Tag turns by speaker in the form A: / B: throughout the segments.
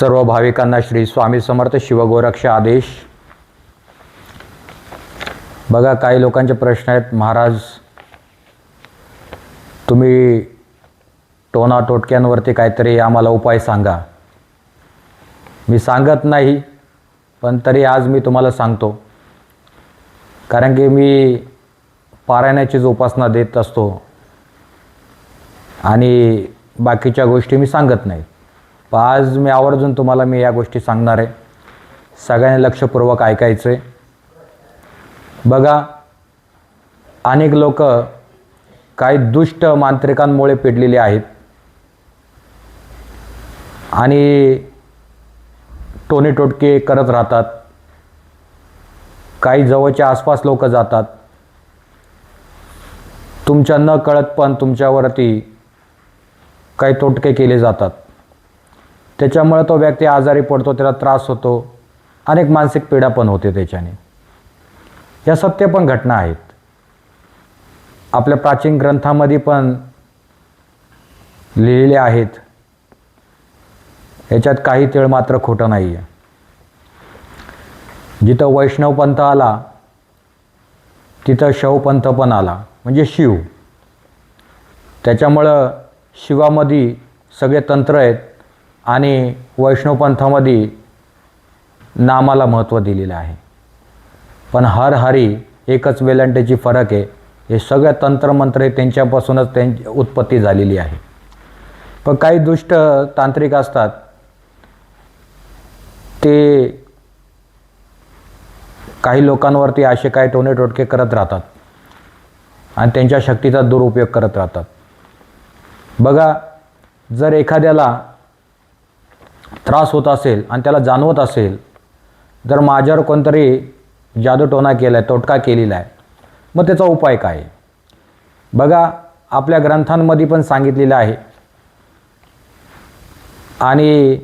A: सर्व भाविकांना श्री स्वामी समर्थ शिवगोरक्ष आदेश. बघा काही लोकांचे प्रश्न आहेत. महाराज तुम्ही टोना टोटक्यांवरती काहीतरी आम्हाला उपाय सांगा. मी सांगत नाही पण तरी आज मी तुम्हाला सांगतो. कारण की मी पारायणाचीच उपासना देत असतो. आणि बाकीच्या गोष्टी मी सांगत नाही. पण आज मी आवर्जून तुम्हाला मी या गोष्टी सांगणार आहे. सगळ्यांनी लक्षपूर्वक ऐकायचं आहे बघा अनेक लोक काही दुष्ट मांत्रिकांमुळे पिडलेले आहेत. आणि टोने टोटके करत राहतात. काही जवळच्या आसपास लोक जातात. तुमच्या न कळत पण तुमच्यावरती काही तोटके केले जातात. त्याच्यामुळे तो व्यक्ती आजारी पडतो त्याला त्रास होतो. अनेक मानसिक पीडा पण होते त्याच्याने. या सत्य पण घटना आहेत. आपल्या प्राचीन ग्रंथामध्ये पण लिहिलेले आहेत. याच्यात काही तेळ मात्र खोटं नाही आहे जिथं वैष्णवपंथ आला तिथं शवपंथ पण आला. म्हणजे शिव. त्याच्यामुळं शिवामध्ये सगळे तंत्र आहेत. आणि वैष्णवपंथामध्ये नामाला महत्त्व दिलेलं आहे. पण हर हरी एकच वेलांट्याची फरक आहे. हे सगळ्या तंत्रमंत्र हे त्यांच्यापासूनच त्यांची उत्पत्ती झालेली आहे. पण काही दुष्ट तांत्रिक असतात. ते काही लोकांवरती असे काही टोने टोटके करत राहतात. आणि त्यांच्या शक्तीचा दुरुपयोग करत राहतात. बघा जर एखाद्याला त्रास होत असेल आणि त्याला जाणवत असेल जर माझ्यावर कोणतरी जादूटोना केला आहे तोटका केलेला आहे मग त्याचा उपाय काय? आहे? बघा आपल्या ग्रंथांमध्ये पण सांगितलेलं आहे. आणि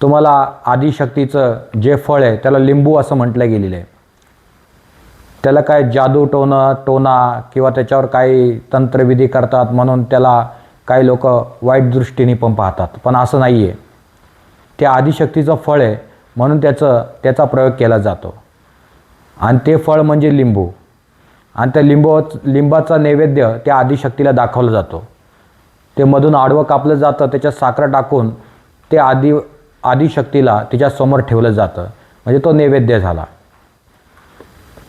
A: तुम्हाला आदिशक्तीचं जे फळ आहे त्याला लिंबू असं म्हटलं गेलेलं आहे. त्याला काय जादू टोना टोना किंवा त्याच्यावर काही तंत्रविधी करतात म्हणून त्याला काही लोक वाईट दृष्टीने पण पाहतात पण असं नाही आहे ते आदिशक्तीचं फळ आहे म्हणून त्याचं त्याचा प्रयोग केला जातो. आणि ते फळ म्हणजे लिंबू. आणि त्या लिंबू लिंबाचा नैवेद्य त्या आदिशक्तीला दाखवला जातो. ते मधून आडवं कापलं जातं त्याच्यात साखर टाकून ते आदि आदिशक्तीला तिच्यासमोर ठेवलं जातं. म्हणजे तो नैवेद्य झाला.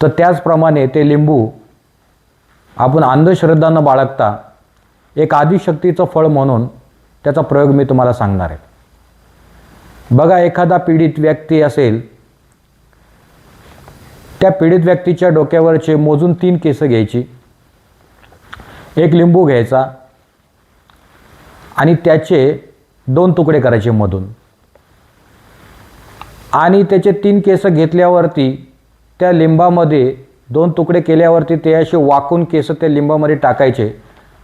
A: तर त्याचप्रमाणे ते लिंबू आपण अंधश्रद्धांना बाळगता. एक आदिशक्तीचं फळ म्हणून त्याचा प्रयोग मी तुम्हाला सांगणार आहे. बघा एखादा पीडित व्यक्ती असेल त्या पीडित व्यक्तीच्या डोक्यावरचे मोजून तीन केस घ्यायची. एक लिंबू घ्यायचा आणि त्याचे दोन तुकडे करायचे मधून. आणि त्याचे तीन केस घेतल्यावरती त्या लिंबामध्ये दोन तुकडे केल्यावरती ते असे वाकून केस त्या लिंबामध्ये टाकायचे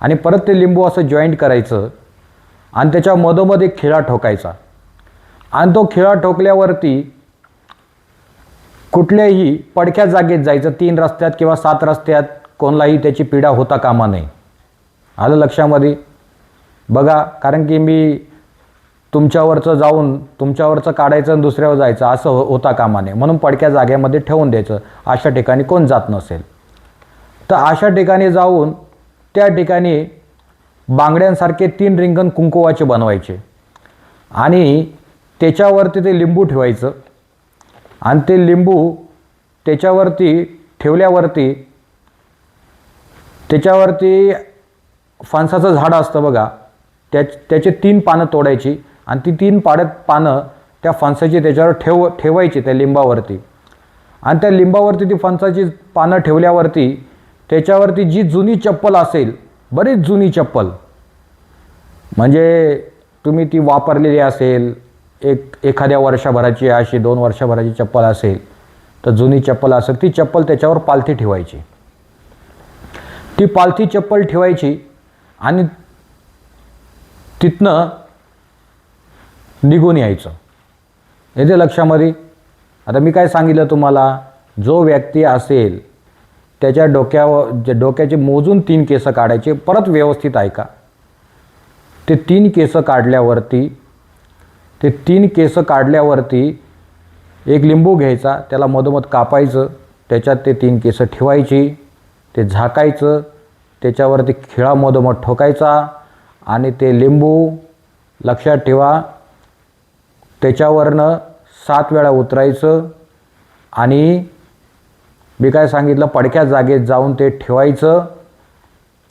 A: आणि परत ते लिंबू असं जॉईंट करायचं आणि त्याच्या मधोमध एक खिळा ठोकायचा. आणि तो खिळा ठोकल्यावरती कुठल्याही पडक्या जागेत जायचं तीन रस्त्यात किंवा सात रस्त्यात कोणालाही त्याची पीडा होता कामा नये. आलं लक्षामध्ये? बघा कारण की मी तुमच्यावरचं जाऊन तुमच्यावरचं काढायचं आणि दुसऱ्यावर जायचं असं हो होता कामा नये. म्हणून पडक्या जागेमध्ये ठेवून द्यायचं. अशा ठिकाणी कोण जात नसेल. तर अशा ठिकाणी जाऊन त्या ठिकाणी बांगड्यांसारखे तीन रिंगण कुंकुवाचे बनवायचे. आणि त्याच्यावरती ते लिंबू ठेवायचं. आणि ते लिंबू त्याच्यावरती ठेवल्यावरती त्याच्यावरती फणसाचं झाड असतं बघा. त्या त्याचे तीन पानं तोडायची. आणि ती तीन पाड्यात पानं त्या फणसाची त्याच्यावर ठेव ठेवायची त्या लिंबावरती. आणि त्या लिंबावरती ती फणसाची पानं ठेवल्यावरती त्याच्यावरती जी जुनी चप्पल असेल बरीच जुनी चप्पल. म्हणजे तुम्ही ती वापरलेली असेल एक एखाद्या वर्षभराची अशी दोन वर्षभराची चप्पल असेल तर जुनी चप्पल असेल ती चप्पल त्याच्यावर पालथी ठेवायची. ती पालथी चप्पल ठेवायची आणि तिथनं निघून यायचं. येते लक्षामध्ये? आता मी काय सांगितलं तुम्हाला? जो व्यक्ती असेल त्याच्या डोक्यावर जे डोक्याचे मोजून तीन केस काढायचे परत व्यवस्थित ऐका. ते तीन केस काढल्यावरती ते तीन केस काढल्यावरती एक लिंबू घ्यायचा त्याला मधोमध कापायचं त्याच्यात ते तीन केसं ठेवायची ते झाकायचं त्याच्यावरती खिळा मधोमध ठोकायचा आणि ते लिंबू लक्षात ठेवा. त्याच्यावरनं सात वेळा उतरायचं आणि मी काय सांगितलं पडक्या जागेत जाऊन ते ठेवायचं.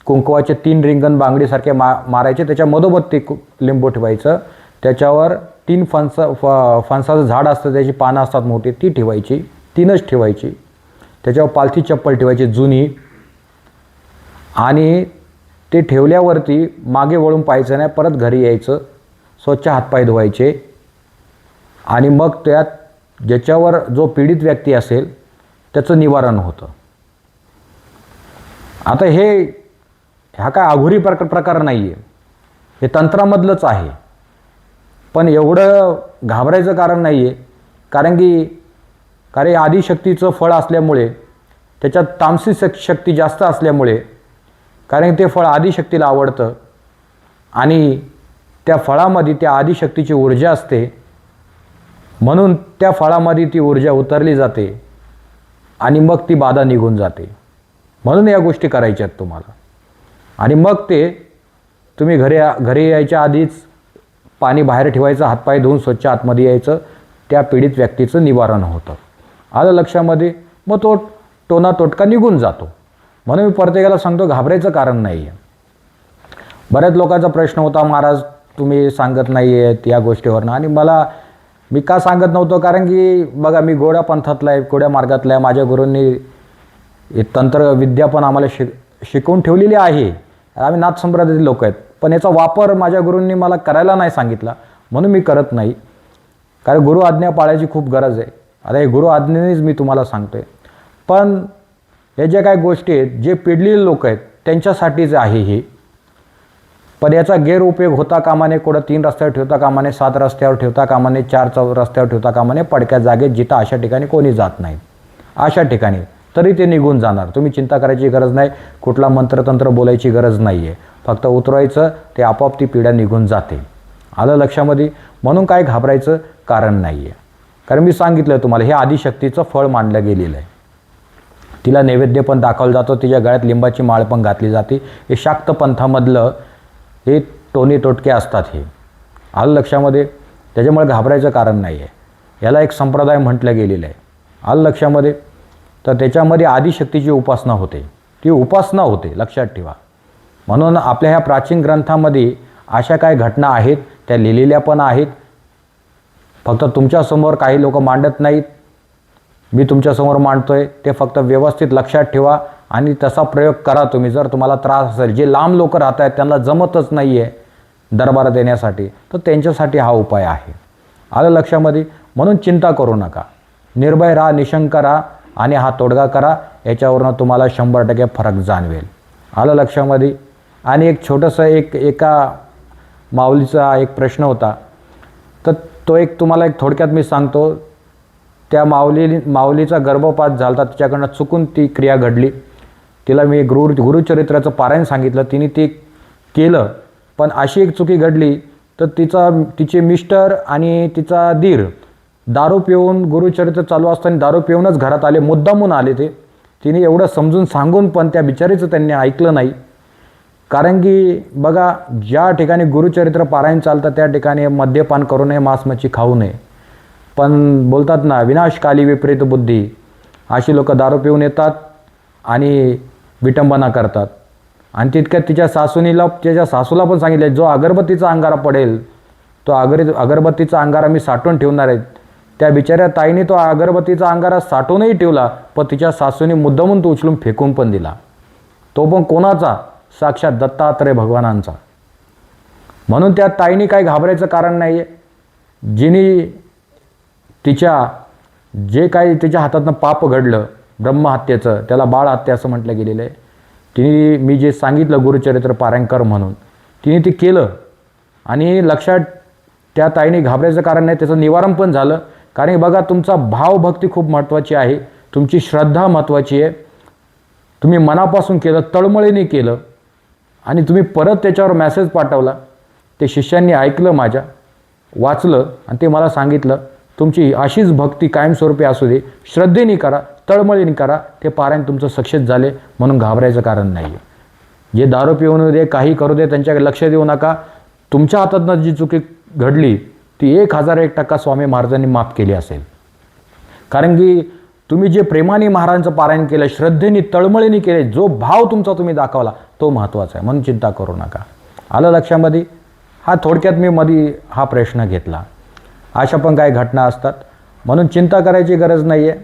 A: कुंकवाचे तीन रिंगण बांगडीसारखे मा मारायचे त्याच्या मधोमध ते कु- लिंबू ठेवायचं. त्याच्यावर तीन फणसा फ फणसाचं झाड असतं त्याची पानं असतात मोठी ती ठेवायची तीनच ठेवायची. त्याच्यावर पालथी चप्पल ठेवायची जुनी. आणि ते ठेवल्यावरती मागे वळून पाहायचं नाही परत घरी यायचं. स्वच्छ हातपाय धुवायचे. आणि मग त्यात ज्याच्यावर जो पीडित व्यक्ती असेल त्याचं निवारण होतं. आता हे ह्या काय अघोरी प्रक प्रकार नाही आहे हे तंत्रामधलंच आहे. पण एवढं घाबरायचं कारण नाही आहे कारण की कारण आदिशक्तीचं फळ असल्यामुळे त्याच्यात तामसी शक शक्ती जास्त असल्यामुळे कारण ते फळ आदिशक्तीला आवडतं. आणि त्या फळामध्ये त्या आदिशक्तीची ऊर्जा असते. म्हणून त्या फळामध्ये ती ऊर्जा उतरली जाते आणि मग ती बाधा निघून जाते. म्हणून या गोष्टी करायच्या आहेत तुम्हाला. आणि मग ते तुम्ही घरी घरी यायच्या आधीच पाणी बाहेर ठेवायचं हातपाय धुवून स्वच्छ आतमध्ये यायचं. त्या पीडित व्यक्तीचं निवारण होतं. आलं लक्षामध्ये मग तो टोना तोटका निघून जातो. म्हणून मी प्रत्येकाला सांगतो घाबरायचं कारण नाही आहे बऱ्याच लोकांचा प्रश्न होता महाराज तुम्ही सांगत नाही आहेत या गोष्टीवरनं. आणि मला मी का सांगत नव्हतो? कारण की बघा मी गोड्या पंथातला आहे गोड्या मार्गातला आहे. माझ्या गुरूंनी हे तंत्र विद्या पण आम्हाला शिक शिकवून ठेवलेली आहे. आम्ही नाथ संप्रदायातील लोक आहेत. पण याचा वापर माझ्या गुरूंनी मला करायला नाही सांगितला म्हणून मी करत नाही. कारण गुरु आज्ञा पाळायची खूप गरज आहे. आता हे गुरु आज्ञेनेच मी तुम्हाला सांगतो आहे पण हे ज्या काही गोष्टी आहेत जे पिडलेले लोक आहेत त्यांच्यासाठीच आहे हे. पण याचा गैरउपयोग होता कामाने कुठं तीन रस्त्यावर ठेवता कामाने सात रस्त्यावर ठेवता कामाने चार चौ रस्त्यावर ठेवता कामाने पडक्या जागेत जिथं अशा ठिकाणी कोणी जात नाही. अशा ठिकाणी. तरी ते निघून जाणार. तुम्ही चिंता करायची गरज नाही. कुठला मंत्रतंत्र बोलायची गरज नाही आहे फक्त उतरवायचं ते आपोआप ती पिढ्या निघून जाते. आलं लक्षामध्ये? म्हणून काय घाबरायचं कारण नाही आहे कारण मी सांगितलं तुम्हाला हे आदिशक्तीचं फळ मांडलं गेलेलं आहे. तिला नैवेद्य पण दाखवलं जातो. तिच्या गळ्यात लिंबाची माळ पण घातली जाते. हे शाक्त पंथामधलं हे टोने तोटके असतात हे. आलं लक्षामध्ये? त्याच्यामुळे घाबरायचं कारण नाही आहे याला एक संप्रदाय म्हटलं गेलेलं आहे. आलं लक्षामध्ये? तर त्याच्यामध्ये आदिशक्तीची उपासना होते. ती उपासना होते लक्षात ठेवा. म्हणून आपल्या ह्या प्राचीन ग्रंथामध्ये अशा काय घटना आहेत त्या लिहिलेल्या पण आहेत. फक्त तुमच्यासमोर काही लोक मांडत नाहीत. मी तुमच्यासमोर मांडतो आहे ते फक्त व्यवस्थित लक्षात ठेवा आणि तसा प्रयोग करा तुम्ही. जर तुम्हाला त्रास असेल जे लांब लोक राहत आहेत त्यांना जमतच नाही आहे दरबारात येण्यासाठी तर त्यांच्यासाठी हा उपाय आहे. आलं लक्षामध्ये? म्हणून चिंता करू नका. निर्भय राहा निशंक राहा. आणि हा तोडगा करा याच्यावरनं तुम्हाला शंभर टक्के फरक जाणवेल. आलं लक्षामध्ये? आणि एक छोटंसं एक एका माऊलीचा एक प्रश्न होता. तर तो एक तुम्हाला एक थोडक्यात मी सांगतो. त्या माऊली माऊलीचा गर्भपात झाला तिच्याकडनं चुकून ती क्रिया घडली. तिला मी गुरु गुरुचरित्राचं पारायण सांगितलं. तिने ते केलं. पण अशी एक चुकी घडली तर तिचा तिचे मिस्टर आणि तिचा दीर दारू पिऊन गुरुचरित्र चालू असताना दारू पिऊनच घरात आले मुद्दामून आले ते. तिने एवढं समजून सांगून पण त्या बिचारीचं त्यांनी ऐकलं नाही. कारण की बघा ज्या ठिकाणी गुरुचरित्र पारायण चालतं त्या ठिकाणी मद्यपान करू नये मांस मच्छी खाऊ नये. पण बोलतात ना विनाशकाली विपरीत बुद्धी. अशी लोकं दारू पिऊन येतात आणि विटंबना करतात. आणि तितक्यात तिच्या सासूनीला त्याच्या सासूला पण सांगितलं जो अगरबत्तीचा अंगारा पडेल तो अगर अगरबत्तीचा अंगारा मी साठवून ठेवणार आहे. त्या बिचाऱ्या ताईने तो अगरबत्तीचा अंगारा साठवूनही ठेवला पण तिच्या सासूने मुद्दामून तो उचलून फेकून पण दिला. तो पण कोणाचा? साक्षात दत्तात्रय भगवानांचा. म्हणून त्या ताईने काही घाबरायचं कारण नाही आहे जिने तिच्या जे काही तिच्या हातातनं पाप घडलं ब्रह्महत्येचं त्याला बाळ हत्या असं म्हटलं गेलेलं आहे. तिने मी जे सांगितलं गुरुचरित्र पारायणकर म्हणून तिने ते केलं. आणि लक्षात त्या ताईने घाबरायचं कारण नाही त्याचं निवारण पण झालं. कारण की बघा तुमचा भावभक्ती खूप महत्त्वाची आहे. तुमची श्रद्धा महत्त्वाची आहे. तुम्ही मनापासून केलं तळमळीने केलं. आणि तुम्ही परत त्याच्यावर मेसेज पाठवला. ते शिष्यांनी ऐकलं माझ्या. वाचलं आणि ते मला सांगितलं तुमची अशीच भक्ती कायमस्वरूपी असू दे. श्रद्धेने करा तळमळीने करा. ते पारायण तुमचं सक्सेस झाले म्हणून घाबरायचं कारण नाही आहे जे दारू पिऊन दे काही करू दे त्यांच्याकडे लक्ष देऊ नका. तुमच्या हातातनं जी चुकी घडली ती एक हजार एक टक्का स्वामी महाराजांनी माफ केली असेल. कारण की तुम्ही जे प्रेमाने महाराजांचं पारायण केलं श्रद्धेने तळमळीने केले जो भाव तुमचा तुम्ही दाखवला तो महत्त्वाचा आहे. म्हणून चिंता करू नका. आलं लक्षामध्ये? हा थोडक्यात मी मध्ये हा प्रश्न घेतला. अशा पण काही घटना असतात. म्हणून चिंता करायची गरज नाही आहे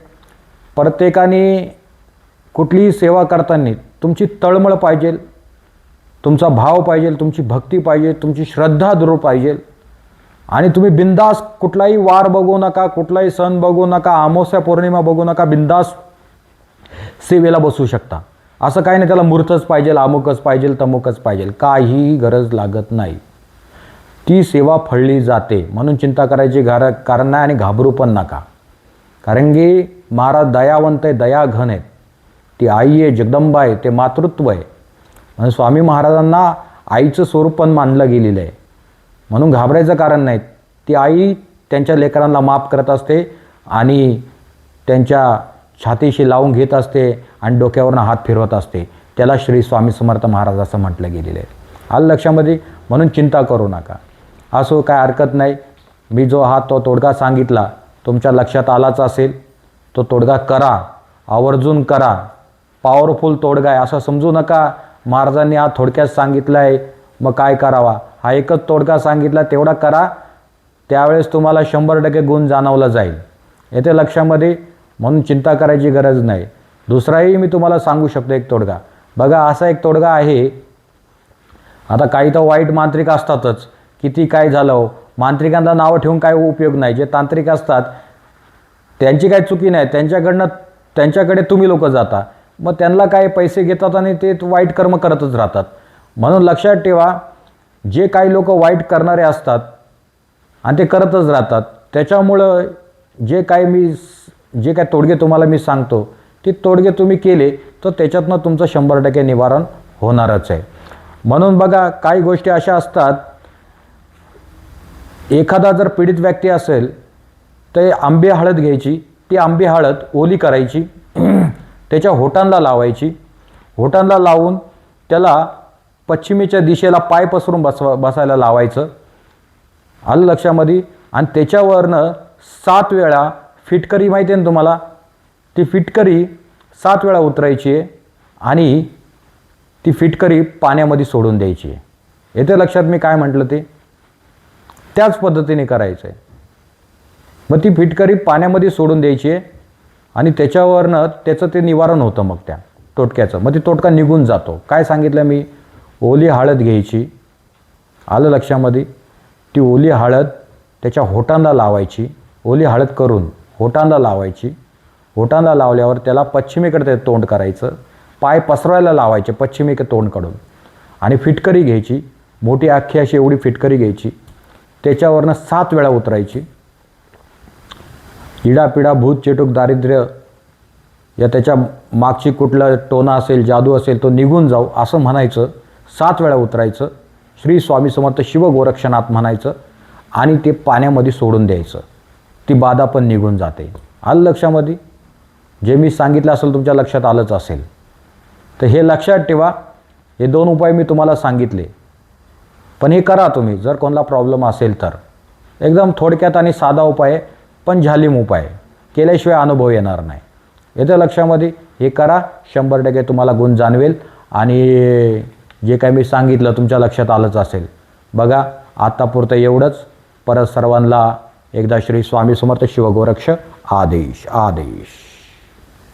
A: प्रत्येकाने कुठलीही सेवा करताना तुमची तळमळ पाहिजे तुमचा भाव पाहिजे तुमची भक्ती पाहिजे तुमची श्रद्धा दृढ पाहिजे. आणि तुम्ही बिंदास कुठलाही वार बघू नका कुठलाही सण बघू नका अमावस्या पौर्णिमा बघू नका बिंदास सेवेला बसू शकता. असं काही नाही त्याला मूर्तच पाहिजे अमुकच पाहिजे तमुकच पाहिजे काहीही गरज लागत नाही. ती सेवा फळली जाते म्हणून चिंता करायची घर कारण नाही आणि घाबरू पण नका. कारण की महाराज दयावंत आहे दयाघन आहेत. ती आई आहे जगदंबा आहे ते मातृत्व आहे. आणि स्वामी महाराजांना आईचं स्वरूप पण मानलं गेलेलं आहे. म्हणून घाबरायचं कारण नाही ती आई त्यांच्या लेकरांना माफ करत असते आणि त्यांच्या छातीशी लावून घेत असते आणि डोक्यावरनं हात फिरवत असते. त्याला श्री स्वामी समर्थ महाराज असं म्हटलं गेलेलं आहे. आलं लक्षामध्ये? म्हणून चिंता करू नका. असो काय हरकत नाही. मी जो हा तो तोडगा सांगितला तुमच्या लक्षात आलाच असेल तो तोडगा करा. आवर्जून करा. पॉवरफुल तोडगा आहे. असं समजू नका. महाराजांनी हा थोडक्यात सांगितलं आहे मग काय करावा? हा एकच तोडगा सांगितला तेवढा करा. त्यावेळेस तुम्हाला शंभर टक्के गुण जाणवला जाईल. येते लक्षामध्ये म्हणून चिंता करायची गरज नाही. दुसराही मी तुम्हाला सांगू शकतो एक तोडगा. बघा असा एक तोडगा आहे. आता काही तर वाईट मांत्रिक असतातच. किती काय झालं हो? मांत्रिकांना नावं ठेवून काय उपयोग नाही. जे तांत्रिक असतात त्यांची काय चुकी नाही. त्यांच्याकडनं त्यांच्याकडे तुम्ही लोक जाता. मग त्यांना काय पैसे घेतात आणि ते वाईट कर्म करतच राहतात. म्हणून लक्षात ठेवा जे काही लोक वाईट करणारे असतात आणि ते करतच राहतात त्याच्यामुळं जे काही मी जे काय तोडगे तुम्हाला मी सांगतो ते तोडगे तुम्ही केले तर त्याच्यातनं तुमचं शंभर टक्के निवारण होणारच आहे. म्हणून बघा काही गोष्टी अशा असतात एखादा जर पीडित व्यक्ती असेल तर आंबे हळद घ्यायची ती आंबे हळद ओली करायची त्याच्या होटांना लावायची होटांना लावून त्याला पश्चिमेच्या दिशेला पाय पसरून बसवा बसायला लावायचं. आलं लक्षामध्ये? आणि त्याच्यावरनं सात वेळा फिटकरी माहिती आहे ना तुम्हाला? ती फिटकरी सात वेळा उतरायची आहे आणि ती फिटकरी पाण्यामध्ये सोडून द्यायची आहे. येते लक्षात मी काय म्हटलं ते? त्याच पद्धतीने करायचं आहे. मग ती फिटकरी पाण्यामध्ये सोडून द्यायची आहे आणि त्याच्यावरनं त्याचं ते निवारण होतं मग त्या तोटक्याचं. मग ती तोटका निघून जातो. काय सांगितलं मी? ओली हळद घ्यायची. आलं लक्षामध्ये? ती ओली हळद त्याच्या होटांना लावायची. ओली हळद करून होटांना लावायची. होटांना लावल्यावर त्याला पश्चिमेकडे ते तोंड करायचं. पाय पसरवायला लावायचे पश्चिमेकडे तोंड काढून आणि फिटकरी घ्यायची. मोठी अख्खी अशी एवढी फिटकरी घ्यायची. त्याच्यावरनं सात वेळा उतरायची. इडापिडा भूत चेटूक दारिद्र्य या त्याच्या मागची कुठला टोना असेल जादू असेल तो निघून जाऊ असं म्हणायचं. सात वेळा उतरायचं. श्री स्वामी समर्थ शिव गोरक्षनाथ म्हणायचं आणि ते पाण्यामध्ये सोडून द्यायचं. ती बाधा पण निघून जाते. आलं लक्षामध्ये? जे मी सांगितलं असेल तुमच्या लक्षात आलंच असेल. तर हे लक्षात ठेवा. हे दोन उपाय मी तुम्हाला सांगितले. पण हे करा तुम्ही. जर कोणाला प्रॉब्लेम असेल तर. एकदम थोडक्यात आणि साधा उपाय आहे, पण झालीम उपाय केल्याशिवाय अनुभव येणार नाही. येत्या लक्षामध्ये हे करा. शंभर टक्के तुम्हाला गुण जाणवेल आणि जे काही मी सांगितलं तुमच्या लक्षात आलंच असेल. बघा आत्तापुरतं एवढंच. परत सर्वांना एकदा श्री स्वामी समर्थ शिवगोरक्ष आदेश आदेश.